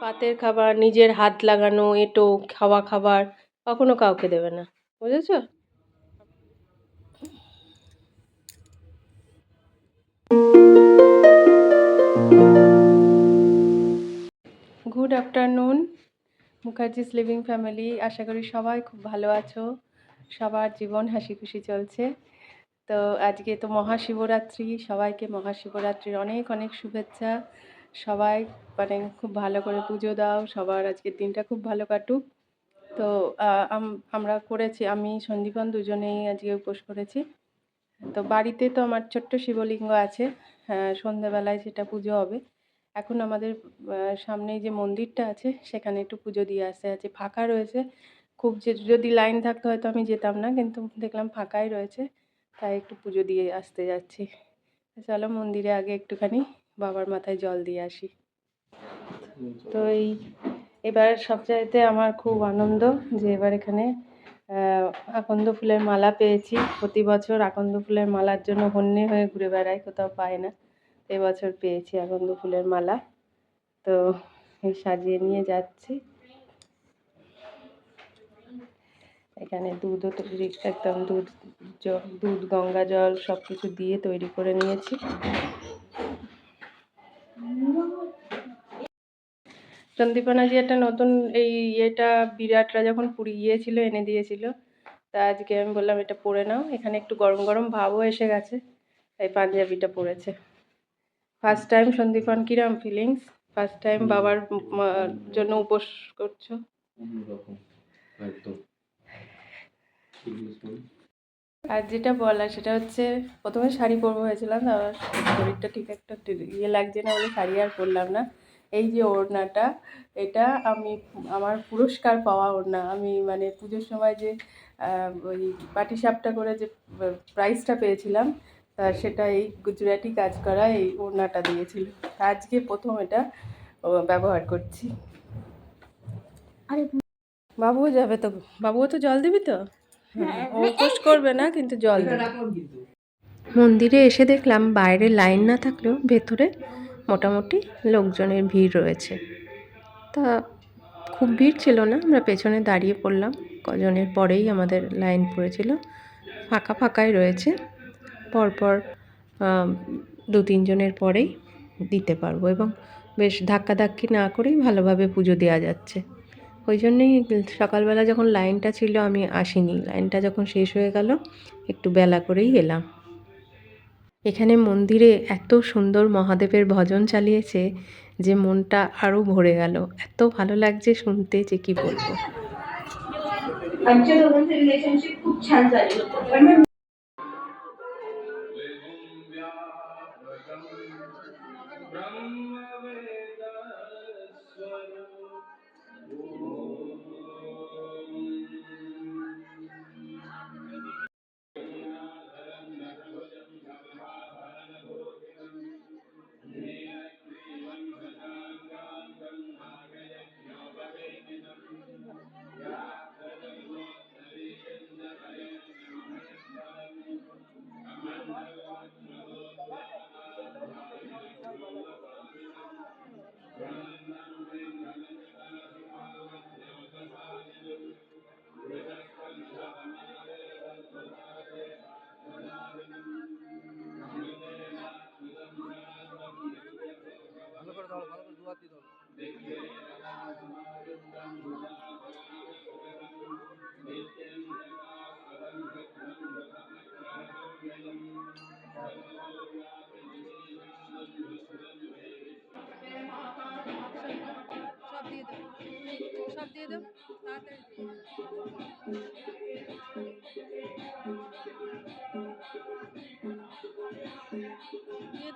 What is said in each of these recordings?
পাতের খাবার, নিজের হাত লাগানো, এঁটো, খাওয়া খাবার, কখনো কাউকে দেবে না। বুঝেছ? Good afternoon Mukherjees living family আশা করি সবাই খুব ভালো আছো। সবার জীবন হাসি খুশি চলছে। তো আজকে তো মহাশিবরাত্রি সবাইকে মহাশিবরাত্রির অনেক অনেক শুভেচ্ছা। সবাই মানে খুব ভালো করে পুজো দাও সবার আজকের দিনটা খুব ভালো কাটুক। তো আমরা করেছি আমি সন্দীপন দুজনেই আজকে উপোস করেছি। তো বাড়িতে তো আমার ছোট্ট শিবলিঙ্গ আছে হ্যাঁ, সন্ধ্যেবেলায় সেটা পুজো হবে। এখন আমাদের আহ, সামনেই যে মন্দিরটা আছে সেখানে একটু পুজো দিয়ে আসতে আছে। ফাঁকা রয়েছে খুব যে যদি লাইন থাকতো হয়তো আমি যেতাম না কিন্তু দেখলাম ফাঁকাই রয়েছে। তাই একটু পুজো দিয়ে আসতে যাচ্ছি। চলো মন্দিরে আগে একটুখানি বাবার মাথায় জল দিয়ে আসি। তো এই এবার সবচাইতে আমার খুব আনন্দ যে এবার এখানে আকন্দ ফুলের মালা পেয়েছি। প্রতি বছর আকন্দ ফুলের মালার জন্য হন্যে হয়ে ঘুরে বেড়াই, কোথাও পায় না। এবছর পেয়েছি আকন্দ ফুলের মালা। তো সাজিয়ে নিয়ে যাচ্ছি। এখানে দুধও তৈরি একদম দুধ দুধ গঙ্গা জল সব কিছু দিয়ে তৈরি করে নিয়েছি। সন্দীপনা যে একটা নতুন এই ইয়েটা বিরাটরা যখন পুরী গিয়েছিল এনে দিয়েছিল তা আজকে আমি বললাম এটা পরে নাও। এখানে একটু গরম গরম ভাবও এসে গেছে তাই পাঞ্জাবিটা পরেছে। ফার্স্ট টাইম সন্দীপন কিরম ফিলিংস ফার্স্ট টাইম বাবার জন্য উপোস করছ? একদম। আর যেটা বলা সেটা হচ্ছে প্রথমে শাড়ি পরবো হয়েছিলাম তারপর শরীরটা ঠিক একটা ইয়ে লাগছে না বলে শাড়ি আর পরলাম না। এই যে ওড়নাটা এটা আমি আমার পুরস্কার পাওয়া ওড়না। আমি মানে পুজোর সময় যে ওই পাটিসাপটা করে যে প্রাইজটা পেয়েছিলাম তা সেটা এই গুজরাটি কাজ করা এই ওড়নাটা দিয়েছিল। আজকে প্রথম এটা ও, ব্যবহার করছি। আরে বাবুও যাবে তো বাবুও তো জল দিবি তো? উপোস করবে না কিন্তু জল দেবে। মন্দিরে এসে দেখলাম বাইরে লাইন না থাকলেও ভেতরে মোটামুটি লোকজনের ভিড় রয়েছে। তা খুব ভিড় ছিল না আমরা পেছনে দাঁড়িয়ে পড়লাম। কজনের পরেই আমাদের লাইন পড়েছিল ফাঁকা ফাঁকাই রয়েছে। পরপর দু তিনজনের পরেই দিতে পারব এবং বেশ ধাক্কাধাক্কি না করেই ভালোভাবে পুজো দেওয়া যাচ্ছে। ওই জন্যই সকালবেলা যখন লাইনটা ছিল আমি আসিনি লাইনটা যখন শেষ হয়ে গেল একটু বেলা করেই এলাম এখানে মন্দিরে এত সুন্দর মহাদেবের ভজন চালিয়েছে যে মনটা আরও ভরে গেল এত ভালো লাগছে শুনতে যে কি বলবো आमच्या दोघांचं रिलेशनशिप खूप छान झाली होतं पण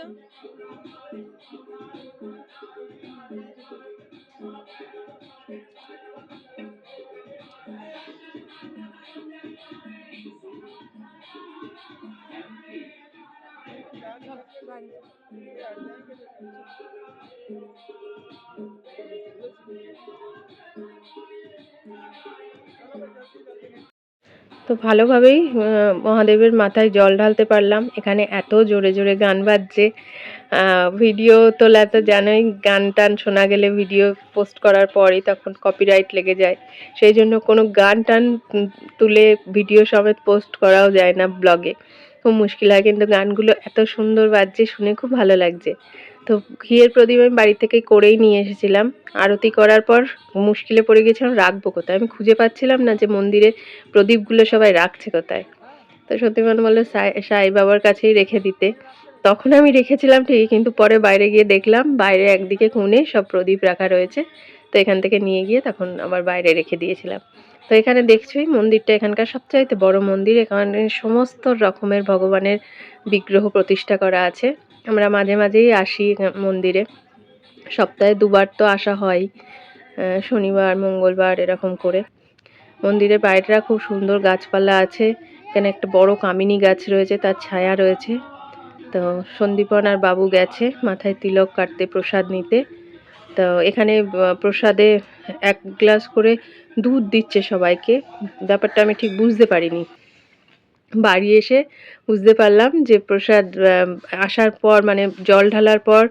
them? তো ভালোভাবেই মহাদেবের মাথায় জল ঢালতে পারলাম। এখানে এত জোরে জোরে গান বাজছে। ভিডিও তোলা তো জানোই, গান টান শোনা গেলে ভিডিও পোস্ট করার পরই তখন কপিরাইট লেগে যায়। সেই জন্য কোনো গান টান তুলে ভিডিও সমেত পোস্ট করাও যায় না ব্লগে। খুব মুশকিল হয় কিন্তু গানগুলো এত সুন্দর বাজছে, শুনে খুব ভালো লাগছে। তো ঘিয়ের প্রদীপ আমি বাড়ি থেকে করেই নিয়ে এসেছিলাম। আরতি করার পর মুশকিলে পড়ে গেছিলাম, রাখব কোথায়? আমি খুঁজে পাচ্ছিলাম না যে মন্দিরে প্রদীপগুলো সবাই রাখছে কোথায়। তো সত্যিমান বলল সাই সাই বাবার কাছেই রেখে দিতে। তখন আমি রেখেছিলাম ঠিকই, কিন্তু পরে বাইরে গিয়ে দেখলাম, বাইরে একদিকে কোণে সব প্রদীপ রাখা রয়েছে। তো এখান থেকে নিয়ে গিয়ে তখন আবার বাইরে রেখে দিয়েছিলাম। তো এখানে দেখছোই মন্দিরটা এখানকার সবচাইতে বড় মন্দির। এখানে সমস্ত রকমের ভগবানের বিগ্রহ প্রতিষ্ঠা করা আছে। আমরা মাঝে মাঝেই আসি মন্দিরে। সপ্তাহে দুবার তো আসা হয় শনিবার, মঙ্গলবার এরকম করে। মন্দিরের বাইরেটা খুব সুন্দর গাছপালা আছে, এখানে একটা বড় কামিনী গাছ রয়েছে, তার ছায়া রয়েছে। তো সন্দীপন আর বাবু গেছে মাথায় তিলক কাটতে প্রসাদ নিতে। তো এখানে প্রসাদে এক গ্লাস করে দুধ দিচ্ছে সবাইকে। ব্যাপারটা আমি ঠিক বুঝতে পারিনি। বাড়ি এসে বুঝতে পারলাম যে প্রসাদ আসার পর মানে জল ঢালার পর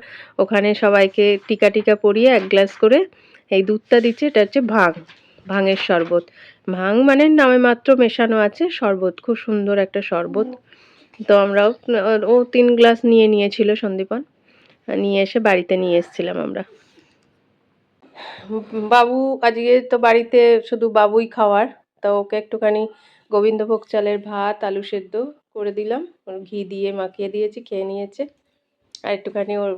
ওখানে সবাইকে টিকা টিকা পরিয়ে এক গ্লাস করে এই দুধটা দিচ্ছে, এটা হচ্ছে ভাং, ভাঙের শরবত। ভাং মানে নামে মাত্র মেশানো আছে, শরবত, খুব সুন্দর একটা শরবত। তো আমরাও, ও তিন গ্লাস নিয়ে নিয়েছিল সন্দীপন, নিয়ে এসে বাড়িতে নিয়ে এসেছিলাম আমরা। বাবু, আজকে তো বাড়িতে শুধু বাবুই খাওয়ার, তো ওকে একটুখানি গোবিন্দভোগ চালের ভাত, আলু সেদ্ধ করে দিলাম। ওর ঘি দিয়ে মাখিয়ে দিয়েছি, খেয়ে নিয়েছে। আর একটুখানি ওর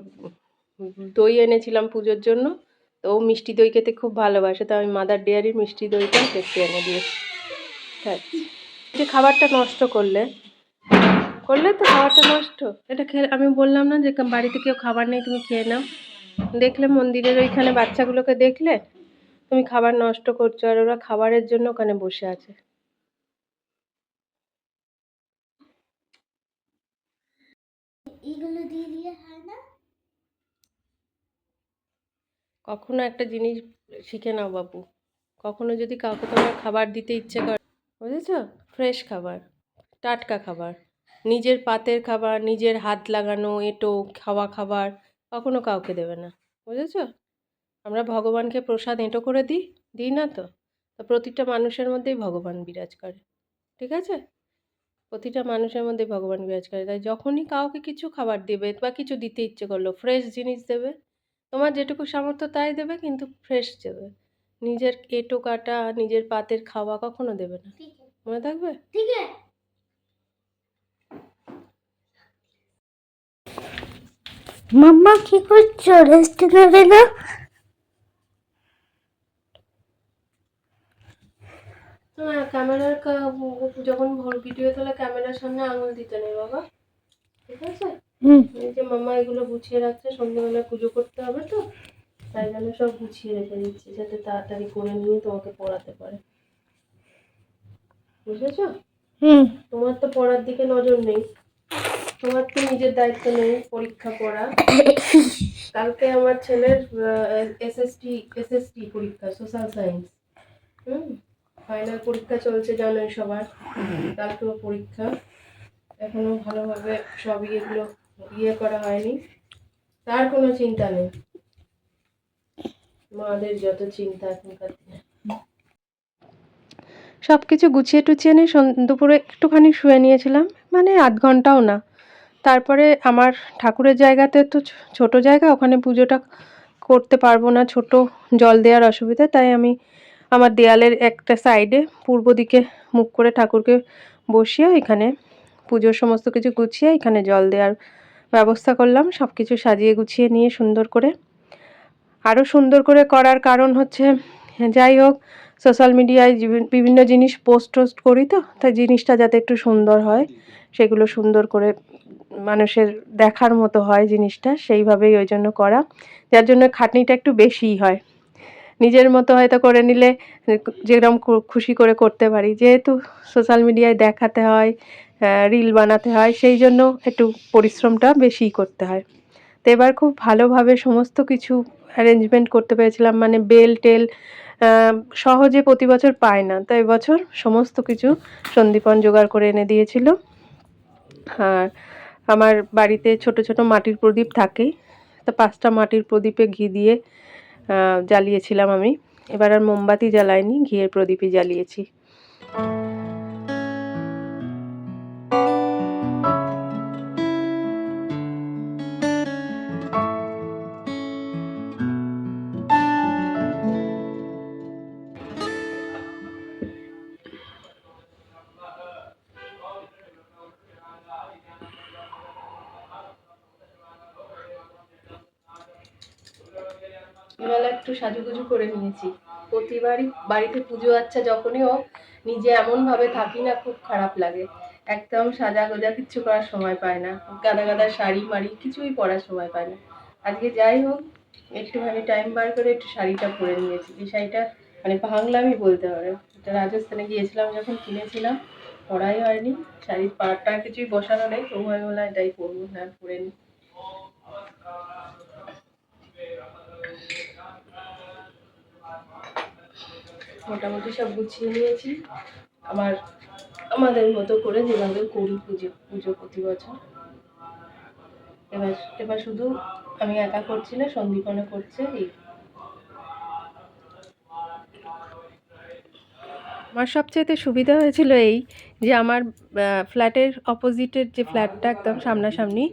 দই এনেছিলাম পুজোর জন্য। তো ও মিষ্টি দই খেতে খুব ভালোবাসে তো আমি মাদার ডেয়ারির মিষ্টি দইটা একটু এনে দিয়েছি। আছে। যে খাবারটা নষ্ট করলে করলে তো খাবারটা নষ্ট। এটা খেয়ে, আমি বললাম না যে বাড়িতে কেউ খাবার নেই, তুমি খেয়ে নাও। দেখলে মন্দিরের ওইখানে বাচ্চাগুলোকে দেখলে, তুমি খাবার নষ্ট করছ, আর ওরা খাবারের জন্য ওখানে বসে আছে। এগুলো দিয়ে দিলে হয় না? কখনো একটা জিনিস শিখে নাও বাবু কখনো যদি কাউকে তোমার খাবার দিতে ইচ্ছে করে, বুঝেছ? ফ্রেশ খাবার, টাটকা খাবার, নিজের পাতের খাবার, নিজের হাত লাগানো, এঁটো, খাওয়া খাবার, কখনো কাউকে দেবে না, বুঝেছ? আমরা ভগবানকে প্রসাদ, এঁটো করে দিই দিই না তো প্রতিটা মানুষের মধ্যেই ভগবান বিরাজ করে, ঠিক আছে? প্রতিটা মানুষের মধ্যে ভগবান বিরাজ করে। তাই যখনই কাউকে কিছু খাবার দেবে বা কিছু দিতে ইচ্ছে করল ফ্রেশ জিনিস দেবে তোমার যেটুকু সামর্থ্য তাই দেবে কিন্তু ফ্রেশ দেবে। নিজের এঁটো কাটা নিজের পাতের খাওয়া কখনো দেবে না। মনে থাকবে? ঠিক আছে। মাম্মা কি করছ? রেস্ট নেবে না ক্যামেরার যখন ভিডিও তোলা ক্যামেরার সামনে আঙুল দিতে নেই বাবা। ঠিক আছে? এই যে মামা এগুলো গুছিয়ে রাখছে সন্ধ্যেবেলা পুজো করতে হবে তো তাই জন্য সব গুছিয়ে রেখে দিচ্ছি যাতে তাড়াতাড়ি করে নিয়ে তোমাকে পড়াতে পারে। বুঝেছ? তোমার তো পড়ার দিকে নজর নেই। তোমার তো নিজের দায়িত্ব নেই পরীক্ষা পড়া। কালকে আমার ছেলের এসএসটি এসএসটি পরীক্ষা সোশ্যাল সায়েন্স। হুম। ফাইনাল পরীক্ষা চলছে জানোই সবার কালকেও পরীক্ষা। এখনও ভালোভাবে সব ইয়েগুলো ইয়ে করা হয়নি। তার কোনো চিন্তা নেই। মাদের যত চিন্তা এখনকার দিনে। সব কিছু গুছিয়ে টুছিয়ে নিয়ে দুপুরে একটুখানি শুয়ে নিয়েছিলাম। মানে আধ ঘন্টাও না। তারপরে আমার ঠাকুরের জায়গাতে তো ছোট জায়গা, ওখানে পুজোটা করতে পারব না। ছোট জল দেওয়ার অসুবিধা, তাই আমি আমার দেয়ালের একটা সাইডে পূর্ব দিকে মুখ করে ঠাকুরকে বসিয়ে এখানে পুজোর সমস্ত কিছু গুছিয়ে এখানে জল দেওয়ার ব্যবস্থা করলাম। সব কিছু সাজিয়ে গুছিয়ে নিয়ে সুন্দর করে আরও সুন্দর করে করার কারণ হচ্ছে, যাই হোক সোশ্যাল মিডিয়ায় বিভিন্ন জিনিস পোস্ট টোস্ট করি তো, তাই জিনিসটা যাতে একটু সুন্দর হয়, সেগুলো সুন্দর করে মানুষের দেখার মতো হয় জিনিসটা, সেইভাবেই ওই জন্য করা। যার জন্য খাটনিটা একটু বেশিই হয়। নিজের মতো হয়তো করে নিলে যেরকম খুশি করে করতে পারি। যেহেতু সোশ্যাল মিডিয়ায় দেখাতে হয় রিল বানাতে হয়, সেই জন্য একটু পরিশ্রমটা বেশিই করতে হয়। তো এবার খুব ভালোভাবে সমস্ত কিছু অ্যারেঞ্জমেন্ট করতে পেরেছিলাম। মানে বেল টেল সহজে প্রতি বছর পায় না। তো এবছর সমস্ত কিছু সন্দীপন জোগাড় করে এনে দিয়েছিল। আর আমার বাড়িতে ছোট ছোট মাটির প্রদীপ থাকেই তো পাঁচটা মাটির প্রদীপে ঘি দিয়ে জ্বালিয়েছিলাম আমি। এবার আর মোমবাতি জ্বালাইনি ঘিয়ের প্রদীপই জ্বালিয়েছি। একটু সাজুগুজু করে নিয়েছি। প্রতিবারই বাড়িতে পুজো আচ্ছা হোক, নিজে এমন ভাবে থাকি না, খুব খারাপ লাগে। একদম সাজা গোজা কিচ্ছু করার সময় পায় না। গাদা গাদা শাড়ি মাড়ি কিছুই পরার সময় পায় না। আজকে যাই হোক, একটুখানি টাইম বার করে একটু শাড়িটা পরে নিয়েছি। যে শাড়িটা মানে ভাঙলামই বলতে পারে। এটা রাজস্থানে গিয়েছিলাম যখন কিনেছিলাম, পরাই হয়নি। শাড়ির পাড়টা কিছুই বসানো নেই, তবু আমি বললাম এটাই পরবো না পরে নি। মোটামুটি সব গুছিয়ে নিয়েছি। আমার, আমাদের মতো করে যেভাবে করি পুজো পুজো প্রতি বছর। এবার এবার শুধু আমি একা করছি না সন্দীপনে করছে, এই। আমার সবচেয়েতে সুবিধা হয়েছিল এই যে আমার ফ্ল্যাটের অপোজিটের যে ফ্ল্যাটটা একদম সামনাসামনি,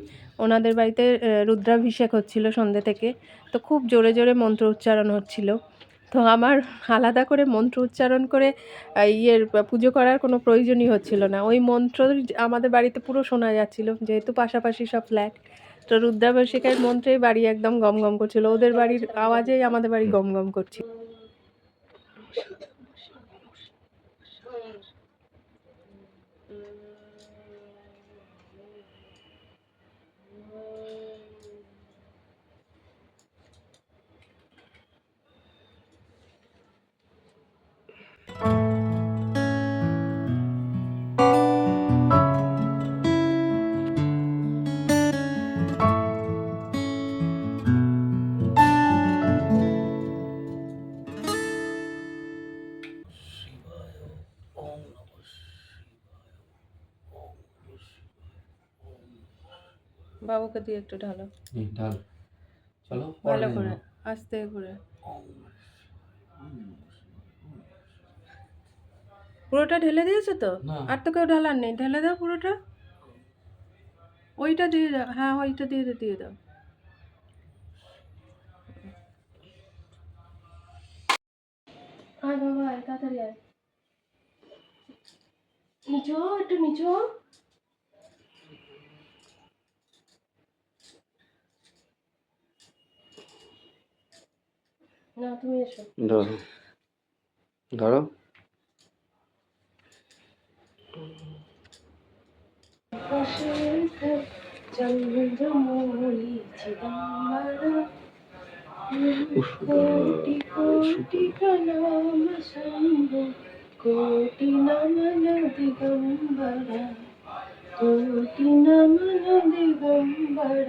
ওনাদের বাড়িতে রুদ্রাভিষেক হচ্ছিল সন্ধ্যে থেকে। তো খুব জোরে জোরে মন্ত্র উচ্চারণ হচ্ছিল। তো আমার আলাদা করে মন্ত্র উচ্চারণ করে ইয়ের পুজো করার কোনো প্রয়োজনই হচ্ছিল না। ওই মন্ত্র আমাদের বাড়িতে পুরো শোনা যাচ্ছিল, যেহেতু পাশাপাশি সব ফ্ল্যাট তো রুদ্রাভিষেকের মন্ত্রেই বাড়ি একদম গমগম গম করছিল। ওদের বাড়ির আওয়াজেই আমাদের বাড়ি গমগম গম করছিল। বাবুকে দিয়ে একটু ঢালো। ঢাল। চলো ভালো করে আস্তে করে। পুরোটা ঢেলে দিয়েছ তো? আর তো কেউ ঢালার নেই। ঢেলে দাও পুরোটা। ওইটা দিয়ে দাও। হ্যাঁ ওইটা দিয়ে দাও, দিয়ে দাও। আয় বাবা আয় তাড়াতাড়ি আয়। নিচু একটু নিচু না তুমি এসো। ধরো। ধরো। কোটি কোটি প্রণাম শম্ভু কোটি নমন দিগম্বর। কোটি নমন দিগম্বর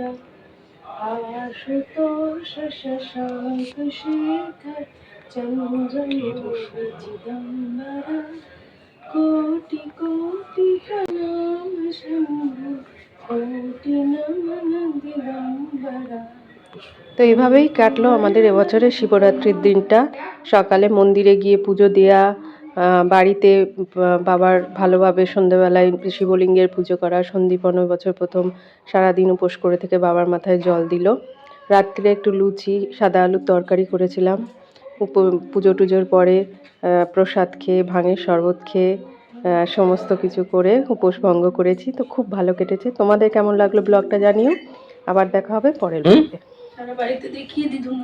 তো এভাবেই কাটলো আমাদের এবছরের শিবরাত্রির দিনটা। সকালে মন্দিরে গিয়ে পুজো আহ, বাড়িতে বাবার ভালোভাবে সন্ধেবেলায় শিবলিঙ্গের পুজো করা সন্দীপন ওই বছর প্রথম সারাদিন উপোস করে থেকে বাবার মাথায় জল দিল। রাত্রে একটু লুচি সাদা আলুর তরকারি করেছিলাম। উপ- পুজো টুজোর পরে প্রসাদ খেয়ে ভাঙের শরবত খেয়ে সমস্ত কিছু করে উপোস ভঙ্গ করেছি। তো খুব ভালো কেটেছে। তোমাদের কেমন লাগল ব্লগটা জানিও। আবার দেখা হবে পরের ব্লগে বাড়িতে দেখিয়ে দিদুন